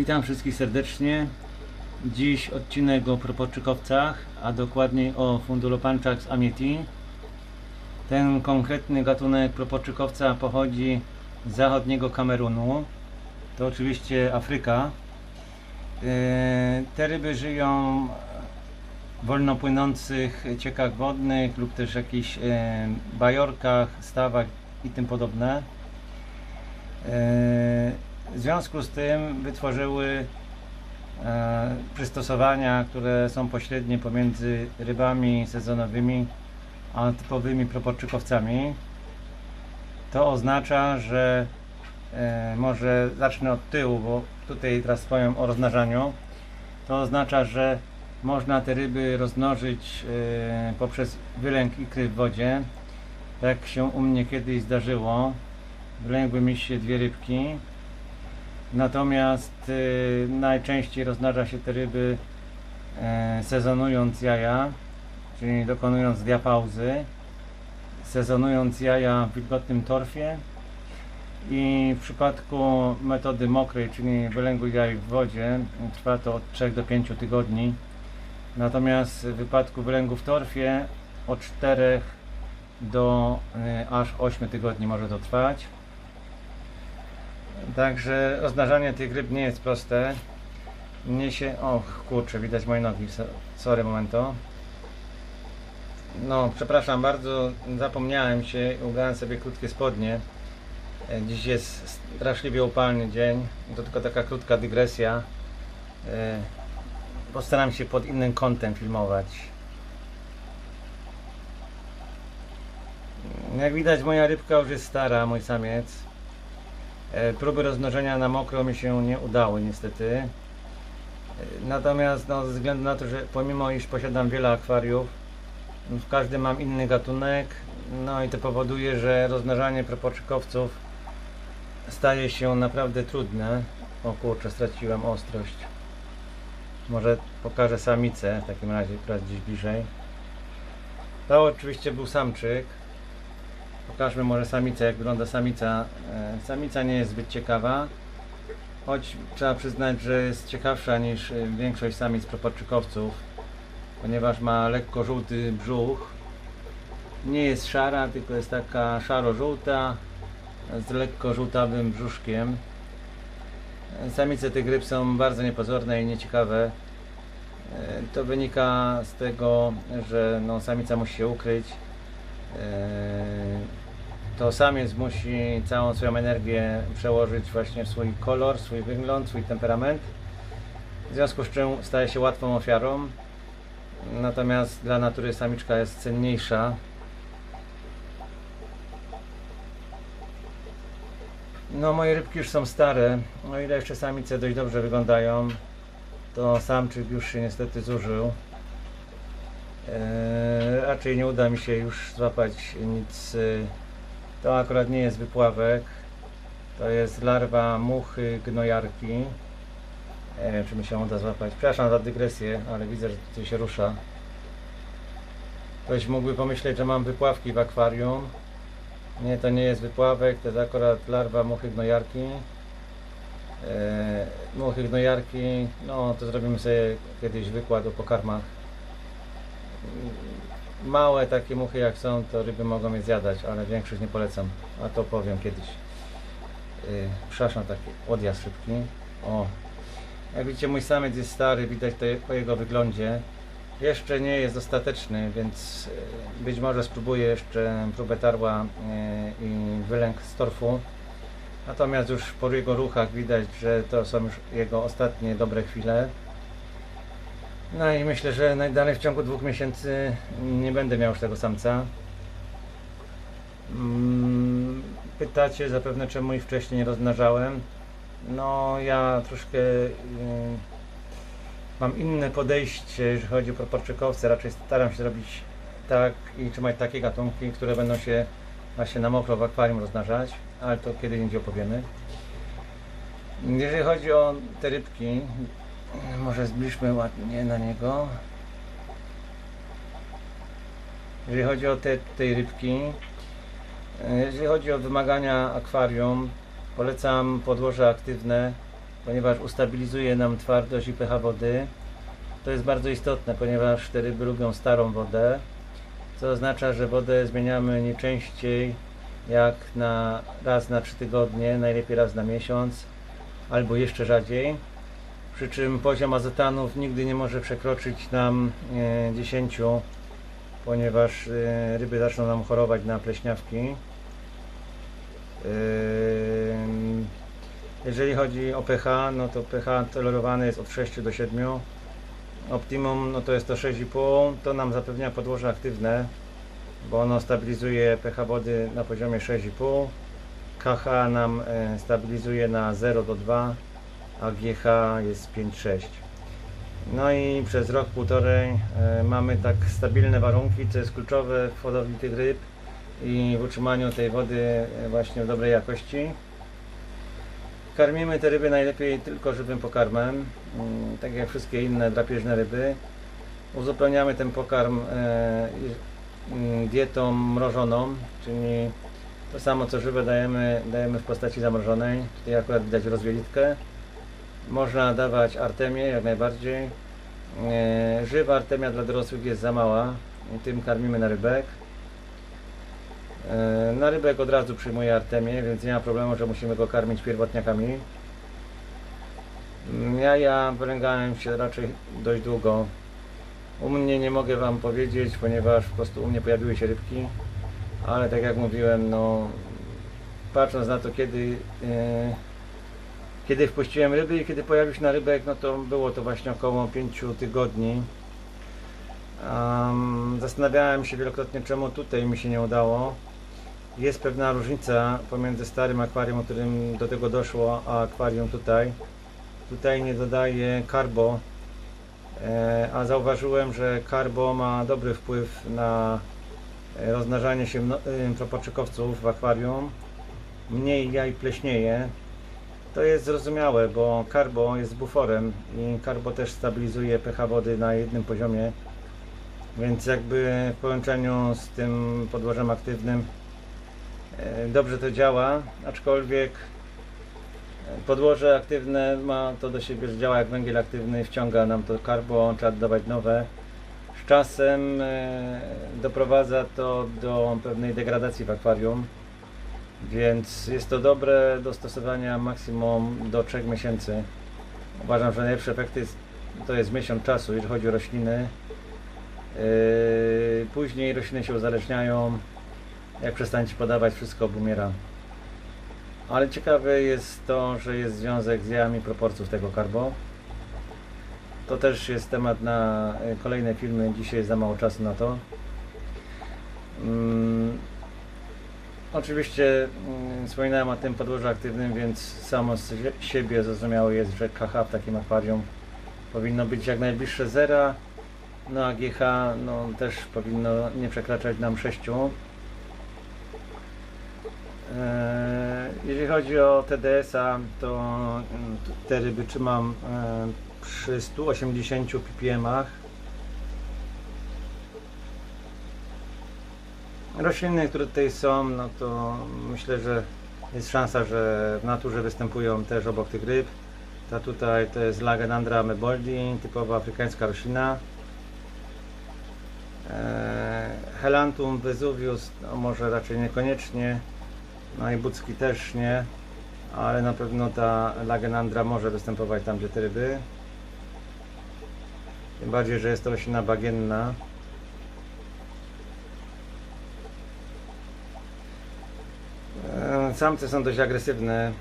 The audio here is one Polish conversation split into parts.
Witam wszystkich serdecznie. Dziś odcinek o propoczykowcach, a dokładniej o fundulopanczach amieti. Ten konkretny gatunek propoczykowca pochodzi z zachodniego Kamerunu. To oczywiście Afryka. E, Te ryby żyją w wolno płynących ciekach wodnych lub też jakichś e, bajorkach, stawach i tym podobne. W związku z tym wytworzyły e, przystosowania, które są pośrednie pomiędzy rybami sezonowymi a typowymi propoczykowcami. To oznacza, że e, może zacznę od tyłu, bo tutaj teraz powiem o rozmnażaniu. To oznacza, że można te ryby rozmnożyć e, poprzez wylęk ikry w wodzie. Tak się u mnie kiedyś zdarzyło. Wylęgły mi się dwie rybki. Natomiast y, najczęściej rozmnaża się te ryby e, sezonując jaja, czyli dokonując diapauzy, sezonując jaja w wilgotnym torfie i w przypadku metody mokrej, czyli wylęgu jaj w wodzie, trwa to od 3 do 5 tygodni. Natomiast w wypadku wylęgu w torfie od 4 do y, aż 8 tygodni może to trwać. Także rozmnażanie tych ryb nie jest proste. Nie się. O kurczę, widać moje nogi. so- Sorry, momento. No, przepraszam bardzo, zapomniałem się, ubrałem sobie krótkie spodnie. E, Dziś jest straszliwie upalny dzień. To tylko taka krótka dygresja. E, Postaram się pod innym kątem filmować. Jak widać, moja rybka już jest stara, mój samiec. E, Próby rozmnożenia na mokro mi się nie udały niestety. E, Natomiast no, ze względu na to, że pomimo iż posiadam wiele akwariów, w każdym mam inny gatunek, no i to powoduje, że rozmnażanie propoczykowców staje się naprawdę trudne. O kurczę, straciłem ostrość. Może pokażę samicę w takim razie, która jest gdzieś bliżej. To oczywiście był samczyk. Pokażmy może samicę, jak wygląda samica. E, Samica nie jest zbyt ciekawa, choć trzeba przyznać, że jest ciekawsza niż e, większość samic propoczykowców, ponieważ ma lekko żółty brzuch. Nie jest szara, tylko jest taka szaro-żółta z lekko żółtawym brzuszkiem. E, Samice tych ryb są bardzo niepozorne i nieciekawe. To wynika z tego, że no, samica musi się ukryć. To samiec musi całą swoją energię przełożyć właśnie w swój kolor, swój wygląd, swój temperament. W związku z czym staje się łatwą ofiarą. Natomiast dla natury samiczka jest cenniejsza. No moje rybki już są stare. O ile jeszcze samice dość dobrze wyglądają, to samczyk już się niestety zużył. Eee, raczej nie uda mi się już złapać nic. To akurat nie jest wypławek. To jest larwa muchy gnojarki. Nie wiem, czy mi się uda złapać. Przepraszam za dygresję, ale widzę, że tutaj się rusza. Ktoś mógłby pomyśleć, że mam wypławki w akwarium. Nie, to nie jest wypławek, to jest akurat larwa muchy gnojarki. Eee, muchy gnojarki, no to zrobimy sobie kiedyś wykład o pokarmach. Małe takie muchy jak są, to ryby mogą je zjadać, ale większość nie polecam, a to powiem kiedyś. Yy, przepraszam, taki odjazd szybki. O, jak widzicie mój samiec jest stary, widać to po jego wyglądzie. Jeszcze nie jest dostateczny, więc yy, być może spróbuję jeszcze próbę tarła yy, i wylęk z torfu. Natomiast już po jego ruchach widać, że to są już jego ostatnie dobre chwile. No i myślę, że najdalej w ciągu dwóch miesięcy nie będę miał już tego samca. Mm, Pytacie zapewne czemu ich wcześniej nie rozmnażałem. No ja troszkę y, mam inne podejście, jeżeli chodzi o proporczykowce. Raczej staram się robić tak i trzymać takie gatunki, które będą się właśnie na mokro w akwarium rozmnażać, ale to kiedy indziej opowiemy. Jeżeli chodzi o te rybki, może zbliżmy ładnie na niego. Jeżeli chodzi o te tej rybki, e, jeżeli chodzi o wymagania akwarium, polecam podłoże aktywne ponieważ ustabilizuje nam twardość i pH wody. To jest bardzo istotne, ponieważ te ryby lubią starą wodę, co oznacza, że wodę zmieniamy nie częściej jak na raz na 3 tygodnie, najlepiej raz na miesiąc, albo jeszcze rzadziej. Przy czym poziom azotanów nigdy nie może przekroczyć nam e, 10, ponieważ e, ryby zaczną nam chorować na pleśniawki. Ym, Jeżeli chodzi o pH, no to pH tolerowane jest od 6 do 7. Optimum no to jest to 6,5. To nam zapewnia podłoże aktywne, bo ono stabilizuje pH wody na poziomie 6,5. KH nam e, stabilizuje na 0 do 2, a GH jest 5,6. No i przez rok, półtorej e, mamy tak stabilne warunki, co jest kluczowe w hodowli tych ryb i w utrzymaniu tej wody e, właśnie w dobrej jakości. Karmimy te ryby najlepiej tylko żywym pokarmem, mm, tak jak wszystkie inne drapieżne ryby. Uzupełniamy ten pokarm e, mm, dietą mrożoną, czyli to samo co żywe dajemy, dajemy w postaci zamrożonej. Tutaj akurat widać rozwielitkę. Można dawać artemię jak najbardziej. E, Żywa artemia dla dorosłych jest za mała, tym karmimy na rybek. E, Na rybek od razu przyjmuje artemię, więc nie ma problemu, że musimy go karmić pierwotniakami. Mm, Jaja wylęgałem się raczej dość długo. U mnie nie mogę Wam powiedzieć, ponieważ po prostu u mnie pojawiły się rybki, ale tak jak mówiłem, no patrząc na to kiedy, e, kiedy wpuściłem ryby i kiedy pojawił się na rybek, no to było to właśnie około 5 tygodni. Am, zastanawiałem się wielokrotnie, czemu tutaj mi się nie udało. Jest pewna różnica pomiędzy starym akwarium, którym do tego doszło, a akwarium tutaj. Tutaj nie dodaję karbo, e, a zauważyłem, że karbo ma dobry wpływ na e, rozmnażanie się propoczykowców w akwarium. Mniej jaj pleśnieje. To jest zrozumiałe, bo karbo jest buforem i karbo też stabilizuje pH wody na jednym poziomie. Więc jakby w połączeniu z tym podłożem aktywnym e, dobrze to działa, aczkolwiek podłoże aktywne ma to do siebie, że działa jak węgiel aktywny, wciąga nam to karbo, trzeba dodawać nowe. Z czasem e, doprowadza to do pewnej degradacji w akwarium, więc jest to dobre do stosowania maksimum do 3 miesięcy. Uważam, że najlepsze efekty jest, to jest miesiąc czasu, jeżeli chodzi o rośliny. Yy, Później rośliny się uzależniają. Jak przestaniecie podawać, wszystko obumiera. Ale ciekawe jest to, że jest związek z jajami proporcjów tego karbo. To też jest temat na y, kolejne filmy. Dzisiaj jest za mało czasu na to. Mm, Oczywiście mm, wspominałem o tym podłożu aktywnym, więc samo z sie- siebie zrozumiałe jest, że KH w takim akwarium powinno być jak najbliższe zera. No a GH no, też powinno nie przekraczać nam 6. Eee, Jeżeli chodzi o TDS-a, to mm, te ryby trzymam e, przy 180 ppm-ach. Rośliny, które tutaj są, no to myślę, że jest szansa, że w naturze występują też obok tych ryb. Ta tutaj to jest Lagenandra ameboldi, typowa afrykańska roślina. Eee, Helantum vesuvius, no może raczej niekoniecznie, no i Bucki też nie, ale na pewno ta Lagenandra może występować tam, gdzie te ryby. Tym bardziej, że jest to roślina bagienna. Eee, Samce są dość agresywne.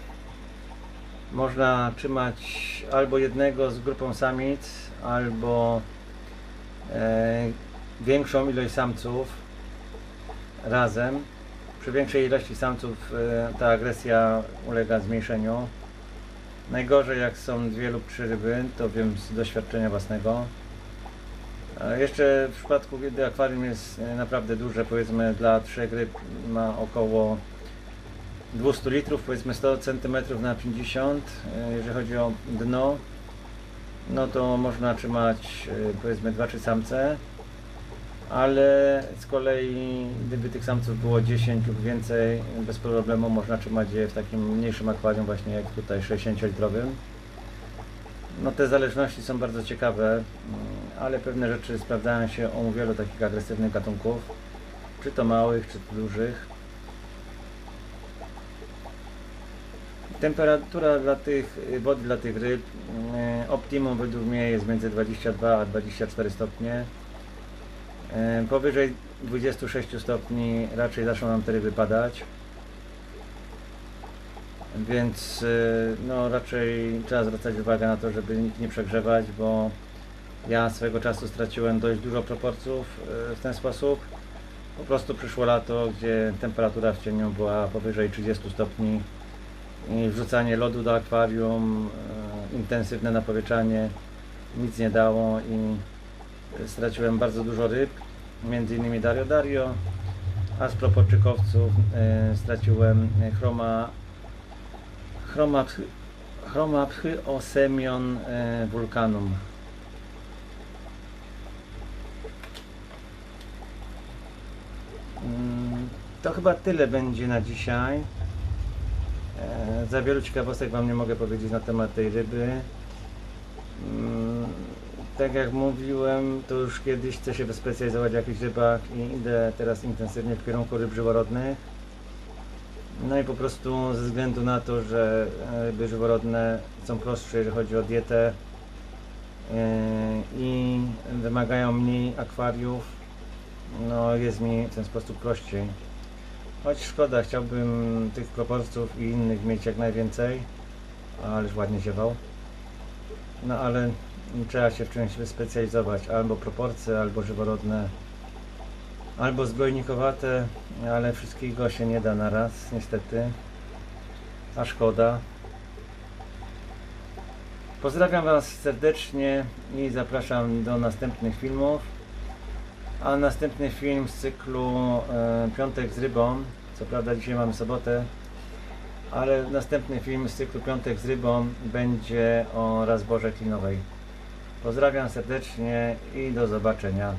Można trzymać albo jednego z grupą samic, albo e, większą ilość samców razem. Przy większej ilości samców e, ta agresja ulega zmniejszeniu. Najgorzej jak są dwie lub trzy ryby, to wiem z doświadczenia własnego. Jeszcze w przypadku, kiedy akwarium jest e, naprawdę duże, powiedzmy dla trzech ryb ma około 200 litrów, powiedzmy 100 cm na 50, e, jeżeli chodzi o dno, no to można trzymać e, powiedzmy 2-3 samce, ale z kolei gdyby tych samców było 10 lub więcej, bez problemu można trzymać je w takim mniejszym akwarium właśnie jak tutaj 60 litrowym. No te zależności są bardzo ciekawe, mm, ale pewne rzeczy sprawdzają się u wielu takich agresywnych gatunków, czy to małych, czy to dużych. Temperatura dla tych y, wody dla tych ryb y, optimum według mnie jest między 22 a 24 stopnie. Y, Powyżej 26 stopni raczej zaczną nam te ryby padać. Więc no raczej trzeba zwracać uwagę na to, żeby nikt nie przegrzewać, bo ja swego czasu straciłem dość dużo proporcjów w ten sposób. Po prostu przyszło lato, gdzie temperatura w cieniu była powyżej 30 stopni wrzucanie lodu do akwarium, y, intensywne napowietrzanie nic nie dało i straciłem bardzo dużo ryb, między innymi Dario Dario, a z proporczykowców y, straciłem chroma Chroma, chroma Osemion e, Vulcanum. Mm, To chyba tyle będzie na dzisiaj. E, Za wielu ciekawostek Wam nie mogę powiedzieć na temat tej ryby. Mm, Tak jak mówiłem, to już kiedyś chcę się wyspecjalizować w jakichś rybach i idę teraz intensywnie w kierunku ryb żyworodnych. No i po prostu ze względu na to, że e, ryby żyworodne są prostsze, jeżeli chodzi o dietę e, i wymagają mniej akwariów, no jest mi w ten sposób prościej. Choć szkoda, chciałbym tych proporcjów i innych mieć jak najwięcej, ależ ładnie ziewał. No ale trzeba się w czymś wyspecjalizować, albo proporcje, albo żyworodne albo zbrojnikowate, ale wszystkiego się nie da na raz, niestety. A szkoda. Pozdrawiam Was serdecznie i zapraszam do następnych filmów. A następny film z cyklu e, Piątek z rybą. Co prawda dzisiaj mamy sobotę, ale następny film z cyklu Piątek z rybą będzie o razborze klinowej. Pozdrawiam serdecznie i do zobaczenia.